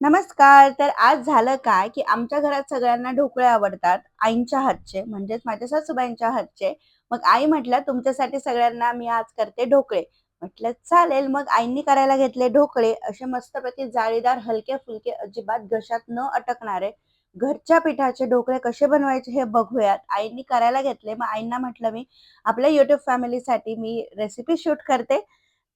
नमस्कार. तर आज झालं काय, की आमच्या घरात सगळ्यांना ढोकळे आवडतात. आईंच्या हातचे, म्हणजेच माझ्या सासूबाईंच्या हातचे. मग आई म्हटलं "तुमच्यासाठी सगळ्यांना मी आज करते ढोकळे." म्हटलं, "चालेल." मग आईंनी करायला घेतले ढोकळे. असे मस्तपैकी जाळीदार, हलके-फुलके, अजिबात घशात न अटकणारे, घरच्या पिठाचे ढोकळे कसे बनवायचे हे बघूयात. आईंनी करायला घेतले. मग आईंना म्हटलं मी, आपल्या युट्यूब फॅमिलीसाठी मी रेसिपी शूट करते.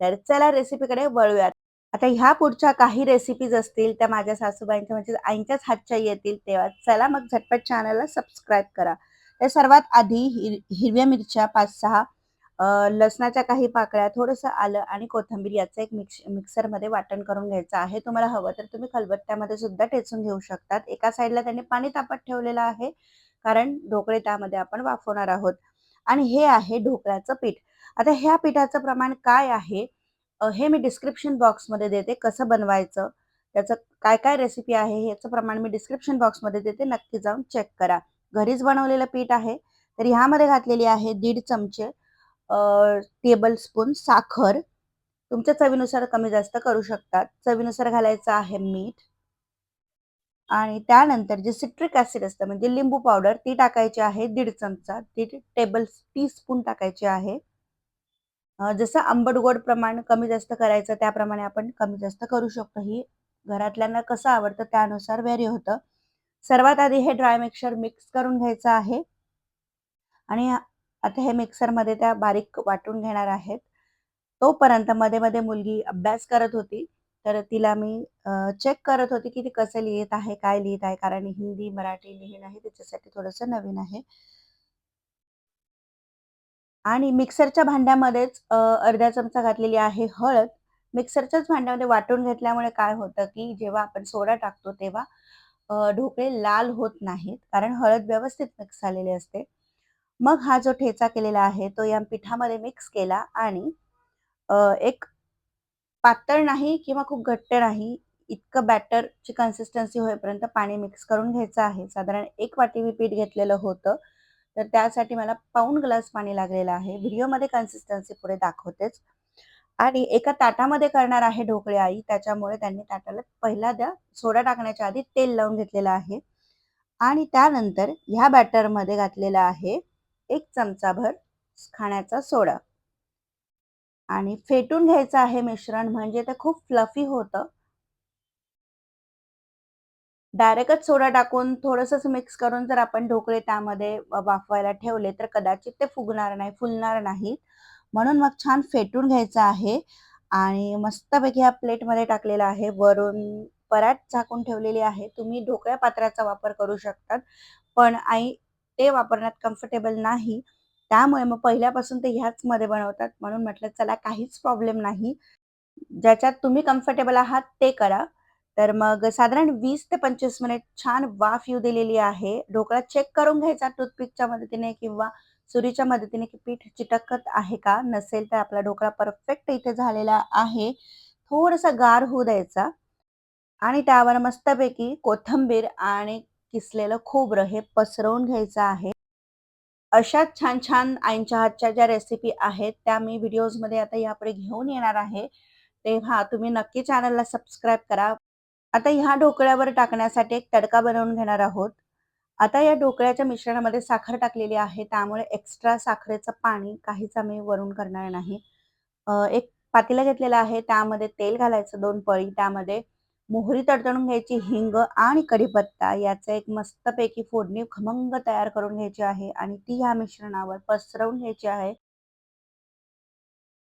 तर चला रेसिपीकडे वळूयात. आता ह्या पुढच्या काही रेसिपीज असतील त्या माझ्या सासूबाईंच्या म्हणजे आईंच्याच हातच्या येतील तेव्हा चला मग झटपट चॅनलला सबस्क्राईब करा. तर सर्वात आधी हिर हिरव्या मिरच्या पाच सहा लसणाच्या काही पाकळ्या, थोडंसं आलं आणि कोथिंबीर याचं एक मिक्स मिक्सरमध्ये वाटण करून घ्यायचं आहे. तुम्हाला हवं तर तुम्ही खलबत्त्यामध्ये सुद्धा टेचून घेऊ शकतात. एका साईडला त्यांनी पाणी तापत ठेवलेलं आहे, कारण ढोकळे त्यामध्ये आपण वाफवणार आहोत. आणि हे आहे ढोकळ्याचं पीठ. आता ह्या पिठाचं प्रमाण काय आहे हे मी डिस्क्रिप्शन बॉक्समध्ये देते कसं बनवायचं, त्याचं काय-काय रेसिपी आहे याचं प्रमाण मी डिस्क्रिप्शन बॉक्समध्ये देते. नक्की जाऊन चेक करा. घरीच बनवलेलं पीठ आहे. तर ह्यामध्ये घातलेली आहे दीड चमचे टेबल स्पून साखर. तुमच्या चवीनुसार कमी-जास्त करू शकतात. चवीनुसार घालायचं आहे मीठ. आणि त्यानंतर जे सिट्रिक ॲसिड असतं म्हणजे लिंबू पावडर ती टाकायची आहे दीड चमचा. दीड टेबल टी स्पून टाकायची आहे. जसं आंबट-गोड प्रमाण कमी-जास्त करायचं त्याप्रमाणे आपण कमी-जास्त करू शकतो. ही घरातल्यांना कसं आवडतं त्यानुसार व्हेरी होतं. सर्वात आधी हे ड्राय मिक्सर मिक्स करून घ्यायचं आहे. आणि आता हे मिक्सरमध्ये त्या बारीक वाटून घेणार आहेत. तोपर्यंत मध्ये-मध्ये मुलगी अभ्यास करत होती. तर तिला मी चेक करत होती, की ती कसं लिहित आहे, काय लिहित आहे. कारण हिंदी, मराठी लिहिणं हे तिच्यासाठी थोडंसं नवीन आहे. आणि मिक्सरच्या भांड्यामध्येच अ, अर्धा चमचा घातलेली आहे हळद. मिक्सरच्याच भांड्यामध्ये वाटून घेतल्यामुळे काय होतं, की जेव्हा आपण सोडा टाकतो तेव्हा अ, ढोकळे लाल होत नाहीत, कारण हळद व्यवस्थित मिक्स झालेली असते. मग हा जो ठेचा केलेला आहे तो या पिठामध्ये मिक्स केला आणि अ, एक पातळ नाही किंवा खूप घट्ट नाही, इतकं बॅटरची कन्सिस्टन्सी होईपर्यंत पाणी मिक्स करून घ्यायचं आहे. साधारण 1 वाटी मी पीठ घेतलेलं होतं. तर त्यासाठी मला पाऊण ग्लास पाणी लागलेलं आहे. व्हिडिओमध्ये कन्सिस्टन्सी पुढे दाखवतेच. आणि एका ताटामध्ये करणार आहे ढोकळे आई, त्याच्यामुळे त्यांनी ताटाला पहिला द्या सोडा टाकण्याच्या आधी तेल लावून घेतलेलं आहे. आणि त्यानंतर ह्या बॅटरमध्ये घातलेला आहे एक चमचाभर खाण्याचा सोडा. आणि फेटून घ्यायचं आहे मिश्रण म्हणजे ते खूप फ्लफी होतं. डायरेक्टच सोडा टाकून थोडंसंच मिक्स करून जर आपण ढोकळे त्यामध्ये वाफवायला ठेवले, तर कदाचित ते फुगणार नाही, फुलणार नाहीत. म्हणून मग छान फेटून घ्यायचं आहे आणि मस्तपैकी ह्या प्लेटमध्ये टाकलेलं आहे. वरून परात झाकून ठेवलेली आहे. तुम्ही ढोकळ्या पात्राचा वापर करू शकतात. पण आई ते वापरण्यात कम्फर्टेबल नाही. त्यामुळे मग पहिल्यापासून ते ह्याच मध्ये बनवतात. म्हणून म्हटलं चला काहीच प्रॉब्लेम नाही. ज्याच्यात तुम्ही कम्फर्टेबल आहात ते करा. तर मग साधारण वीस ते 25 मिनिट छान वाफ येऊ दिलेली आहे. ढोकळा चेक करून घ्यायचा टूथपिकच्या मदतीने किंवा सुरीच्या मदतीने, की पीठ चिटकत आहे का? नसेल तर आपला ढोकळा परफेक्ट इथे झालेला आहे. थोडासा गार होऊ द्यायचा आणि त्यावर मस्तपैकी कोथिंबीर आणि किसलेलं खोबरं हे पसरवून घ्यायचं आहे. अशाच छान-छान आईंच्या हातच्या ज्या रेसिपी आहेत, त्या मी व्हिडिओजमध्ये आता यापुढे घेऊन येणार आहे. तेव्हा तुम्ही नक्की चॅनलला सबस्क्राईब करा. आता ह्या ढोकळ्यावर टाकण्यासाठी एक तडका बनवून घेणार आहोत. आता या ढोकळ्याच्या मिश्रणामध्ये साखर टाकलेली आहे, त्यामुळे एक्स्ट्रा साखरेचं पाणी काहीच आम्ही वरून करणार नाही. एक पातेला घेतलेला आहे, त्यामध्ये तेल घालायचं दोन पळी. त्यामध्ये मोहरी तडतडून घ्यायची, हिंग आणि कढीपत्ता याचं एक मस्तपैकी फोडणी खमंग तयार करून घ्यायची आहे आणि ती ह्या मिश्रणावर पसरवून घ्यायची आहे.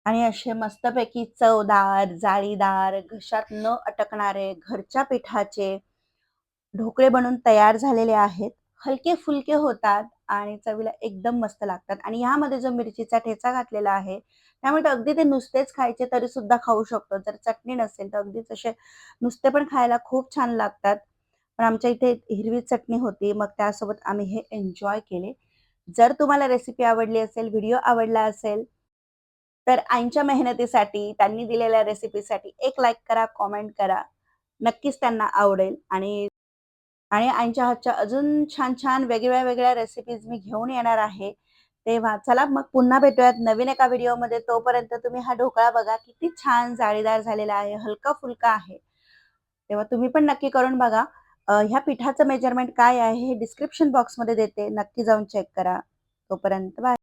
आणि असे मस्तपैकी चवदार, जाळीदार, घशात न अटकणारे घरच्या पिठाचे ढोकळे बनून तयार झालेले आहेत. हलके-फुलके होतात आणि चवीला एकदम मस्त लागतात आणि यामध्ये जो मिरचीचा ठेचा घातलेला आहे, त्यामुळे अगदी ते नुसतेच खायचे तरी सुद्धा खाऊ शकतो. जर चटणी नसेल तर अगदीच असे नुसते पण खायला खूप छान लागतात. पण आमच्या इथे हिरवी चटणी होती, मग त्यासोबत आम्ही हे एन्जॉय केले. जर तुम्हाला रेसिपी आवडली असेल, व्हिडिओ आवडला असेल, तर आईंच्या मेहनतीसाठी, त्यांनी दिलेल्या रेसिपीसाठी एक लाईक करा, कॉमेंट करा. नक्कीच त्यांना आवडेल आणि आणि आईंच्या हातच्या अजून छान-छान वेगवेगळ्या वेगळ्या रेसिपीज मी घेऊन येणार आहे. तेव्हा चला मग पुन्हा भेटूयात नवीन एका व्हिडिओमध्ये. तोपर्यंत तुम्ही हा ढोकळा बघा किती छान जाळीदार झालेला आहे, हलका-फुलका आहे. तेव्हा तुम्ही पण नक्की करून बघा ह्या पिठाचं मेजरमेंट काय आहे हे डिस्क्रिप्शन बॉक्समध्ये देते नक्की जाऊन चेक करा तोपर्यंत बाय